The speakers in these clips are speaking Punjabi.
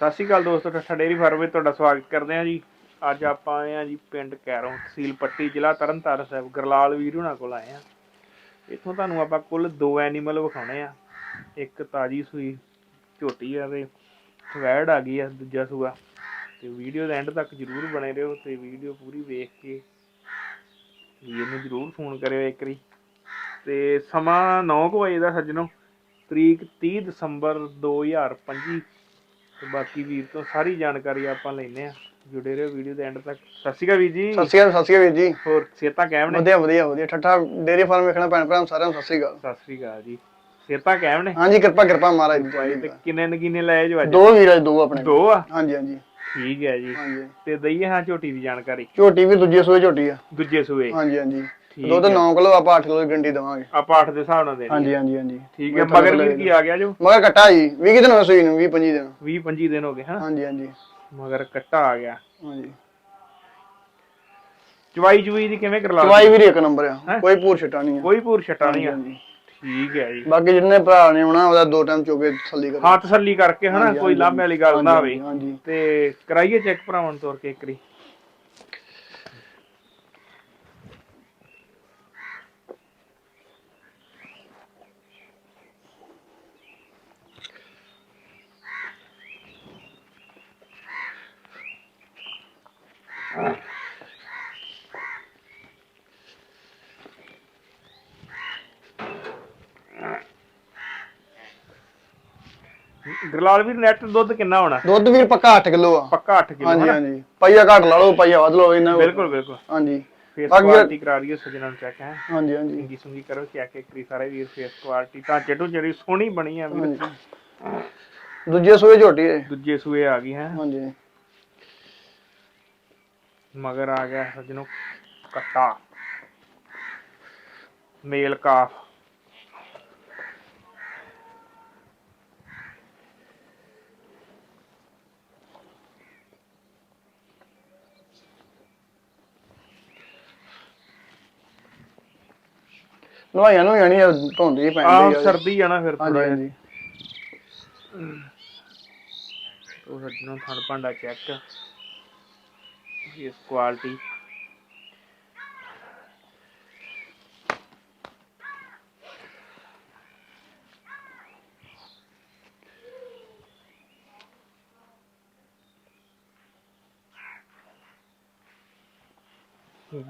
ਸਤਿ ਸ਼੍ਰੀ ਅਕਾਲ ਦੋਸਤੋ, ਠੱਠਾ ਡੇਰੀ ਫਾਰਮ ਵਿੱਚ ਤੁਹਾਡਾ ਸਵਾਗਤ ਕਰਦੇ ਹਾਂ ਜੀ। ਅੱਜ ਆਪਾਂ ਆਏ ਹਾਂ ਜੀ ਪਿੰਡ ਕੈਰੋਂ, ਤਹਿਸੀਲ ਪੱਟੀ, ਜ਼ਿਲ੍ਹਾ ਤਰਨਤਾਰਨ ਸਾਹਿਬ, ਗਰਲਾਲ ਵੀਰ ਹੁਣਾਂ ਕੋਲ ਆਏ ਹਾਂ। ਇੱਥੋਂ ਤੁਹਾਨੂੰ ਆਪਾਂ ਕੁੱਲ ਦੋ ਐਨੀਮਲ ਵਿਖਾਉਣੇ ਆ। ਇੱਕ ਤਾਜੀ ਸੂਈ ਝੋਟੀ ਆ ਤੇ ਵੈੜ ਆ ਗਈ ਆ, ਦੂਜਾ ਸੂਆ। ਤੇ ਵੀਡੀਓ ਦੇ ਐਂਡ ਤੱਕ ਜਰੂਰ ਬਣੇ ਰਹੋ ਤੇ ਵੀਡੀਓ ਪੂਰੀ ਵੇਖ ਕੇ ਵੀਰ ਨੂੰ ਜਰੂਰ ਫੋਨ ਕਰਿਓ ਇੱਕ ਵਾਰੀ। ਤੇ ਸਮਾਂ 9 ਵਜੇ ਦਾ ਸੱਜਣੋ, ਤਰੀਕ 30 ਦਸੰਬਰ 2025 ਤੇ ਬਾਕੀ ਵੀਰ ਤੋਂ ਸਾਰੀ ਜਾਣਕਾਰੀ ਆਪਾਂ ਲੈਨੇ ਆ ਜੁੜੇ ਰਹੋ ਵੀਡੀਓ ਦੇ ਐਂਡ ਤੱਕ। ਸਤਿ ਸ਼੍ਰੀ ਅਕਾਲ ਵੀਰ ਜੀ। ਸਤਿ ਸ਼੍ਰੀ ਅਕਾਲ ਸਤਿ ਸ਼੍ਰੀ ਅਕਾਲ ਵੀਰ ਜੀ। ਹੋਰ ਸਿਹਤਾਂ ਕਾਇਮ ਨੇ? ਵਧੀਆ ਵਧੀਆ ਵਧੀਆ। ਠੱਠਾ ਡੇਰੀ ਫਾਰਮ ਵੇਖਣਾ ਭੈਣ ਭਰਾ ਸਾਰਿਆਂ ਨੂੰ ਸਤਿ ਸ਼੍ਰੀ ਅਕਾਲ। ਸਤਿ ਸ਼੍ਰੀ ਅਕਾਲ ਜੀ। ਸਿਹਤਾਂ ਕਾਇਮ ਨੇ? ਹਾਂਜੀ ਕਿਰਪਾ ਕਿਰਪਾ ਮਹਾਰਾਜ ਦੀ ਤੇ ਕਿੰਨੇ ਨਗੀਨੇ ਲਏ ਜੋ ਅੱਜ? ਦੋ ਵੀਰ ਆ ਜੀ, ਦੋ ਆਪਣੇ ਦੋ ਆ? ਹਾਂਜੀ ਹਾਂਜੀ। ਠੀਕ ਹੈ ਜੀ। ਹਾਂਜੀ। ਤੇ ਦਈਏ ਹਾਂ ਝੋਟੀ ਦੀ ਜਾਣਕਾਰੀ। ਝੋਟੀ ਵੀ ਦੂਜੇ ਸੂਏ ਝੋਟੀ ਆ। ਦੂਜੇ ਸੂਏ। ਹਾਂਜੀ ਹਾਂਜੀ। ਦੁੱਧ 9 ਕਿਲੋ ਆਪਾਂ 8 ਕਿਲੋ ਦੀ ਗੰਡੀ ਦਵਾਂਗੇ। ਆਪਾਂ 8 ਦੇ ਹਿਸਾਬ ਨਾਲ ਦੇਣੀ ਹਾਂਜੀ ਹਾਂਜੀ ਹਾਂਜੀ। ਠੀਕ ਹੈ ਮਗਰ ਵੀਰ ਕੀ ਆ ਗਿਆ ਜੋ? ਮਗਰ ਕੱਟਾ ਜੀ 20 ਦਿਨ ਹੋਏ ਸੂਈ ਨੂੰ 20 25 ਦਿਨ। 20 25 ਦਿਨ ਹੋ ਗਏ ਹਾਂ ਹਾਂਜੀ ਹਾਂਜੀ। ਮਗਰ ਕੱਟਾ ਆ ਗਿਆ। ਹਾਂਜੀ। ਚਵਾਈ ਚੁਈ ਦੀ ਕਿਵੇਂ ਕਰ ਲਾ ਚਵਾਈ ਵੀ ਇੱਕ ਨੰਬਰ ਆ। ਹੈਂ? ਕੋਈ ਪੂਰ ਛਟਾ ਨਹੀਂ ਆ। ਕੋਈ ਪੂਰ ਛਟਾ ਨਹੀਂ ਆ। ਹਾਂਜੀ। ਠੀਕ ਹੈ ਜੀ। ਬਾਕੀ ਜਿੰਨੇ ਭਰਾ ਨੇ ਆਉਣਾ ਉਹਦਾ ਦੋ ਟਾਈਮ ਚੋਕੇ ਥੱਲੀ ਕਰ ਹਾਂ ਤਸੱਲੀ ਕਰਕੇ ਹਨਾ? ਕੋਈ ਲਾਂਭੇ ਵਾਲੀ ਗੱਲ ਨਾ ਹੋਵੇ। ਹਾਂਜੀ। ਤੇ ਕਰਾਈਏ ਚੈੱਕ ਭਰਾਵਾਂ ਨੂੰ ਤੋਰ ਕੇ ਇੱਕ ਗਰਲਾਲ ਵੀਰ ਨੈਟ ਦੁੱਧ ਕਿੰਨਾ ਹੋਣਾ? ਦੁੱਧ ਵੀਰ ਪੱਕਾ 8 ਕਿਲੋ ਆ। ਪੱਕਾ 8 ਕਿਲੋ ਹਾਂਜੀ ਹਾਂਜੀ। ਪਈਆ ਘੱਟ ਲਾ ਲਓ ਪਈਆ ਵੱਧ ਲਓ ਇਹਨਾਂ ਬਿਲਕੁਲ ਬਿਲਕੁਲ। ਹਾਂਜੀ। ਫੇਸ ਬਾਕੀ- ਕੁਆਲਿਟੀ ਕਰਾ ਦਈਏ ਸਜਣਾ ਨੂੰ ਚੈੱਕ ਹੈ। ਹਾਂਜੀ ਹਾਂਜੀ। ਚੰਗੀ ਸੁੰਗੀ ਕਰੋ ਚੈੱਕ ਇੱਕ ਵਾਰੀ ਸਾਰੇ ਵੀਰ ਫੇਸ ਕੁਆਲਿਟੀ ਤਾਂ ਚਟੂ ਜਿਹੜੀ ਸੋਹਣੀ ਬਣੀ ਆ ਵੀਰ। ਦੂਜੇ ਸੂਏ ਝੋਟੀ ਹੈ ਦੂਜੇ ਸੂਏ ਆ ਗਈ ਹੈ। ਹਾਂਜੀ। ਮਗਰ ਆ ਗਿਆ ਸਜਣੋ ਕੱਟਾ। ਮੇਲ ਕਾਫ। ਨਵਾਈਆਂ ਨੂੰ ਜਾਣੀ ਧੁੰਦੀ ਪੈਂਦੀ ਆ ਸਰਦੀ ਆ ਨਾ ਫਿਰ ਥੋੜਾ ਹਾਂਜੀ ਉਹ ਸਜਣੋ ਥਣ ਭਾਂਡਾ ਚੈੱਕ। ਫੇਸ ਕੁਆਲਿਟੀ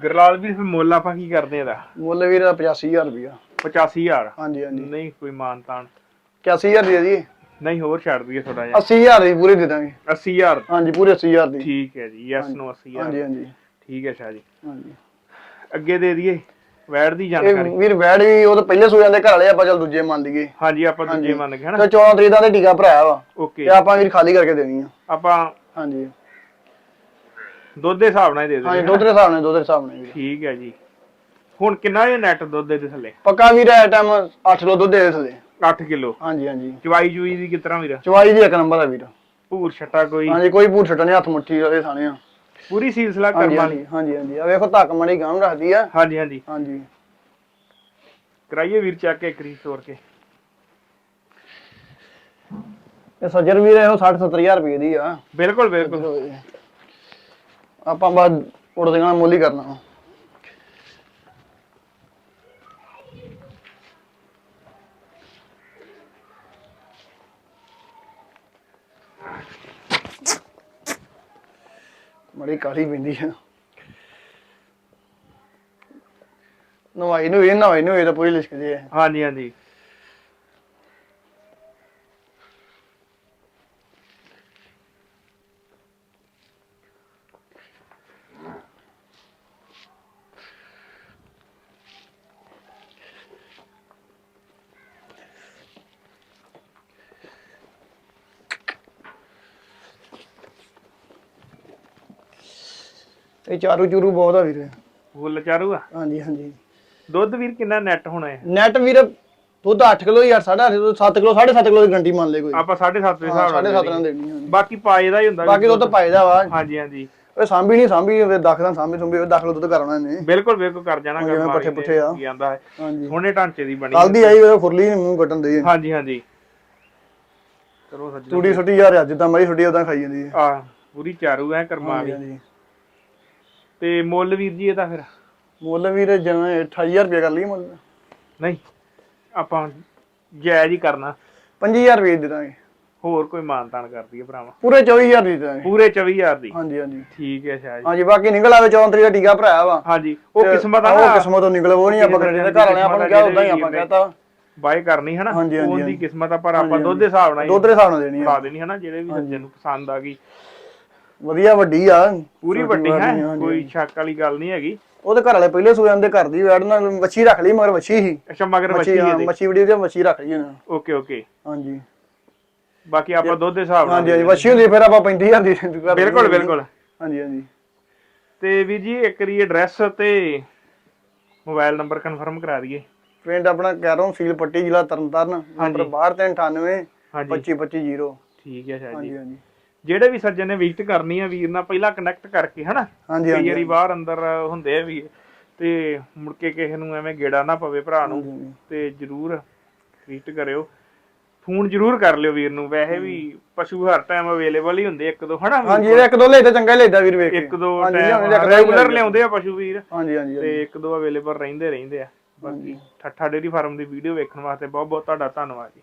ਗਰਲਾਲ ਵੀ ਫਿਰ ਮੁੱਲ ਆਪਾਂ ਕੀ ਕਰਦੇ ਇਹਦਾ? ਮੁੱਲ ਵੀਰ ਦਾ 85000 ਰੁਪਇਆ 85000 ਹਾਂਜੀ ਹਾਂਜੀ। ਨਹੀਂ ਕੋਈ ਮਾਨਤਾਨ। 81000 ਦੇ ਦੀ ਨਹੀਂ ਹੋਰ ਛੱਡ ਦਈਏ ਥੋੜਾ ਜਿਹਾ। 80000 ਦੀ ਪੂਰੀ ਦੇ ਦਾਂਗੇ। 80000 ਹਾਂਜੀ ਪੂਰੇ 80000 ਦੀ। ਠੀਕ ਹੈ ਜੀ ਯੈਸ ਨੋ 80000 ਹਾਂਜੀ ਹਾਂਜੀ। ਠੀਕ ਹੈ ਸ਼ਾਹ ਜੀ। ਹਾਂਜੀ। ਅੱਗੇ ਦੇ ਦਈਏ ਵੈੜ ਦੀ ਜਾਣਕਾਰੀ। ਵੀਰ ਵੈੜ ਵੀ ਉਹ ਤਾਂ ਪਹਿਲੇ ਸੂਆਂ ਦੇ ਘਰ ਵਾਲੇ ਆਪਾਂ ਚੱਲ ਦੂਜੇ ਮੰਨ ਲਈਏ। ਹਾਂਜੀ ਆਪਾਂ ਦੂਜੇ ਮੰਨ ਗਏ ਹਨਾ? ਤੇ 14 ਤਰੀਕ ਦਾ ਤੇ ਟੀਕਾ ਭਰਾਇਆ ਵਾ। ਓਕੇ। ਤੇ ਆਪਾਂ ਵੀਰ ਖਾਲੀ ਕਰਕੇ ਦੇਣੀ ਆ। ਆਪਾਂ ਹਾਂਜੀ। ਦੁੱਧ ਦੇ ਹਿਸਾਬ ਨਾਲ ਹੀ ਦੇ ਹਾਂਜੀ ਦੇ ਦੁੱਧ ਦੇ ਹਿਸਾਬ ਨਾਲ ਦੁੱਧ ਦੇ ਹਿਸਾਬ ਨਾਲ ਵੀਰ। ਠੀਕ ਹੈ ਜੀ। ਹੁਣ ਕਿੰਨਾ ਇਹ ਨੈਟ ਦੁੱਧ ਦੇ ਥੱਲੇ? ਪੱਕਾ ਵੀਰ ਐ ਟਾਈਮ 8 ਕਿਲੋ ਦੁੱਧ ਦੇ ਥਲੇ। 8 ਕਿਲੋ। ਹਾਂਜੀ ਹਾਂਜੀ। ਚਵਾਈ ਚੂਈ ਦੀ ਕਿਸ ਤਰ੍ਹਾਂ ਵੀਰ? ਚਵਾਈ ਦੀ ਇੱਕ ਨੰਬਰ ਆ ਵੀਰ। ਭੂਰ ਛੱਟਾ ਕੋਈ? ਹਾਂਜੀ ਕੋਈ ਭੂਰ ਛੱਟਾ ਨਹੀਂ ਹੱਥ ਮੁੱਠੀ ਵਾਲੇ ਥਾਣੇ ਆ। ਪੂਰੀ ਸਿਲਸਿਲਾ ਕਰਮ ਵਾਲੀ ਹਾਂਜੀ ਹਾਂਜੀ ਆ ਵੇਖੋ ਧੱਕ ਮੜੀ ਗਾਂ ਰੱਖਦੀ ਆ। ਹਾਂਜੀ ਹਾਂਜੀ। ਹਾਂਜੀ। ਕਰਾਈਏ ਵੀਰ ਚੱਕ ਕੇ ਕਰੀ ਤੋਰ ਕੇ। ਇਹ ਸੱਜਰ ਵੀਰ ਇਹੋ 60 70000 ਰੁਪਏ ਦੀ ਆ। ਬਿਲਕੁਲ ਬਿਲਕੁਲ। ਆਪਾਂ ਬਾਅਦ ਉੜਦੇ ਨਾਲ ਮੁੱਲ ਹੀ ਕਰਨਾ। ਮੜੀ ਕਾਲੀ ਪੈਂਦੀ ਆ। ਨਵਾਈ ਨੂੰ ਇਹ, ਨਵਾਈ ਨੂੰ ਇਹ ਤਾਂ ਪੂਰੀ ਲਿਸ਼ਕਦੀ ਹੈ ਹਾਂਜੀ ਹਾਂਜੀ। ਇਹ ਚਾਰੂ ਚੂਰੂ ਬਹੁਤ ਆ ਵੀਰ। ਫੁੱਲ ਚਾਰੂ ਆ? ਹਾਂਜੀ ਹਾਂਜੀ। ਦੁੱਧ ਵੀਰ ਕਿੰਨਾ ਨੈਟ ਹੋਣਾ ਹੈ? ਨੈਟ ਵੀਰ ਦੁੱਧ 8 ਕਿਲੋ ਯਾਰ 8.5 ਤੋਂ 7 ਕਿਲੋ 7.5 ਕਿਲੋ ਦੀ ਗੰਟੀ ਮੰਨ ਲੈ ਕੋਈ। ਆਪਾਂ 7.5 ਦੇ ਹਿਸਾਬ ਨਾਲ 7.5 ਨਾਲ ਦੇਣੀ ਹਾਂਜੀ। ਬਾਕੀ ਪਾਏ ਦਾ ਹੀ ਹੁੰਦਾ ਬਾਕੀ ਦੁੱਧ ਪਾਇਦਾ ਵਾ। ਹਾਂਜੀ ਹਾਂਜੀ। ਓਏ ਸਾਂਭੀ ਨਹੀਂ ਸਾਂਭੀ ਉਹ ਦਖਦਾਂ ਸਾਂਭੀ ਸੁੰਭੀ ਉਹ ਦਖਲ ਦੁੱਧ ਕਰਾਉਣਾ ਨੇ। ਬਿਲਕੁਲ ਬਿਲਕੁਲ ਕਰ ਜਾਣਾ ਕਰਮ ਪੱਠੇ ਪੁੱਠੇ ਆ। ਕੀ ਆਂਦਾ ਹੈ। ਹਾਂਜੀ। ਸੋਹਣੇ ਢਾਂਚੇ ਦੀ ਬਣੀ ਕੱਲ ਦੀ ਆਈ ਉਹ ਖੁਰਲੀ ਨੀ ਮੂੰਹ ਕੱਟਣ ਦੇ ਹਾਂਜੀ ਹਾਂਜੀ। ਕਰੋ ਸੱਜਣ। ਤੂੜੀ ਸੁੱਟੀ ਯਾਰ ਅੱਜ ਜਿੱਦਾਂ ਮਈ ਸੁੱਟੀ ਉਦਾਂ ਖਾਈ ਜਾਂਦੀ ਆ ਪੂਰੀ ਚਾਰੂ ਐ ਕਰਮਾ ਵੀ ਹਾਂਜੀ। ਤੇ ਮੁੱਲ ਵੀਰ ਜੀ ਇਹਦਾ ਫਿਰ? ਮੁੱਲ ਵੀਰ ਜਿਵੇਂ 28000 ਰੁਪਏ ਕਰ ਲਈ ਮੁੱਲ। ਨਹੀਂ ਆਪਾਂ ਜਾਇਜ਼ ਹੀ ਕਰਨਾ। 25000 ਰੁਪਏ ਦੇ ਦਾਂਗੇ। ਹੋਰ ਕੋਈ ਮਾਨਤਾਨ ਕਰ ਦਈਏ ਭਰਾਵਾ। ਪੂਰੇ 24000 ਦੀ ਦਾਂਗੇ ਪੂਰੇ 24000 ਦੀ। ਹਾਂਜੀ ਹਾਂਜੀ। ਠੀਕ ਹੈ ਸ਼ਾਹ ਜੀ। ਹਾਂਜੀ ਬਾਕੀ ਨਿਕਲ ਆਵੇ 34 ਦਾ ਟੀਕਾ ਭਰਾਇਆ ਵਾ। ਹਾਂਜੀ ਉਹ ਕਿਸਮਤ ਆ ਉਹ ਕਿਸਮਤ ਤੋਂ ਨਿਕਲ ਉਹ ਨਹੀਂ ਆਪਾਂ ਕਰੇ ਦੀ ਘਰ ਵਾਲਿਆਂ ਆਪਾਂ ਨੂੰ ਕਿਹਾ ਉਦਾਂ ਹੀ ਆਪਾਂ ਕਹਤਾ। ਬਾਏ ਕਰਨੀ ਹੈ ਨਾ ਉਹਦੀ। ਕਿਸਮਤ ਆ ਪਰ ਆਪਾਂ ਦੁੱਧ ਦੇ ਹਿਸਾਬ ਨਾਲ ਹੀ ਦੁੱਧ ਦੇ ਹਿਸਾਬ ਨਾਲ ਦੇਣੀ ਲਾ ਦੇਣੀ ਹੈ ਨਾ ਜਿਹੜੇ ਵੀ ਸੱਜਣ ਨੂੰ ਪਸੰਦ ਆ ਗਈ। ਵਧੀਆ ਵੱਡੀ ਆ। ਪੂਰੀ ਵੱਡੀ ਹੈ। ਕੋਈ ਸ਼ੱਕ ਵਾਲੀ ਗੱਲ ਨਹੀਂ ਹੈਗੀ। ਉਹਦੇ ਘਰ ਵਾਲੇ ਪਹਿਲੇ ਸੂਏ ਆਂਦੇ ਘਰ ਦੀ ਵੈੜ ਨਾਲ ਮੱਛੀ ਰੱਖ ਲਈ ਮਗਰ ਮੱਛੀ ਹੀ ਅੱਛਾ ਮਗਰ ਮੱਛੀ ਇਹਦੇ। ਮੱਛੀ ਵੜੀ ਤੇ ਮੱਛੀ ਰੱਖ ਲਈ ਉਹਨਾਂ ਓਕੇ ਓਕੇ। ਹਾਂਜੀ। ਬਾਕੀ ਆਪਾਂ ਦੁੱਧ ਦੇ ਹਿਸਾਬ ਨਾਲ ਹਾਂਜੀ ਹਾਂਜੀ ਮੱਛੀ ਹੁੰਦੀ ਫਿਰ ਆਪਾਂ 35000 ਦੀ ਬਿਲਕੁਲ। ਬਿਲਕੁਲ। ਹਾਂਜੀ ਹਾਂਜੀ। ਤੇ ਵੀਰ ਜੀ ਇੱਕ ਰੀ ਐਡਰੈਸ ਤੇ ਮੋਬਾਈਲ ਨੰਬਰ ਕਨਫਰਮ ਕਰਾ ਦਈਏ। ਪਿੰਡ ਆਪਣਾ ਕੈਰੋਂ ਸੀਲ ਪੱਟੀ ਜ਼ਿਲ੍ਹਾ ਤਰਨਤਾਰਨ ਨੰਬਰ 6298 ਹਾਂਜੀ। 2525 ਠੀਕ ਹੈ ਸ਼ਾਹ ਜੀ। ਹਾਂਜੀ ਹਾਂਜੀ। ਜਿਹੜੇ ਵੀ ਸੱਜਣ ਨੇ ਵਿਜ਼ਿਟ ਕਰਨੀ ਆ ਵੀਰ ਨਾਲ ਪਹਿਲਾਂ ਕਨੈਕਟ ਕਰਕੇ ਹਨਾ ਹਾਂਜੀ ਕਈ ਹਾਂਜੀ ਵਾਰੀ ਬਾਹਰ ਅੰਦਰ ਹੁੰਦੇ ਆ ਵੀ ਤੇ ਮੁੜ ਕੇ ਕਿਸੇ ਨੂੰ ਐਵੇਂ ਗੇੜਾ ਨਾ ਪਵੇ ਭਰਾ ਨੂੰ। ਤੇ ਜਰੂਰ ਵਿਜ਼ਿਟ ਕਰਿਓ ਫੋਨ ਜਰੂਰ ਕਰ ਲਿਓ ਵੀਰ ਨੂੰ ਵੈਸੇ ਵੀ ਪਸ਼ੂ ਹਰ ਟਾਈਮ ਅਵੇਲੇਬਲ ਹੀ ਹੁੰਦੇ ਇੱਕ ਦੋ ਹਨਾ? ਹਾਂਜੀ ਇੱਕ ਦੋ ਤਾਂ ਚੰਗਾ ਲਿਆਈਦਾ ਵੀਰ ਵੇਖ ਇੱਕ ਦੋ ਰੈਗੂਲਰ। ਲਿਆਉਂਦੇ ਆ ਪਸ਼ੂ ਵੀਰ ਹਾਂਜੀ ਹਾਂਜੀ। ਤੇ ਇੱਕ ਦੋ ਅਵੇਲੇਬਲ ਰਹਿੰਦੇ ਰਹਿੰਦੇ ਆ ਬਾਕੀ ਠੱਠਾ ਡੇਰੀ ਫਾਰਮ ਦੀ ਵੀਡੀਓ ਵੇਖਣ ਵਾਸਤੇ ਬਹੁਤ ਬਹੁਤ ਤੁਹਾਡਾ ਧੰਨਵਾਦ ਜੀ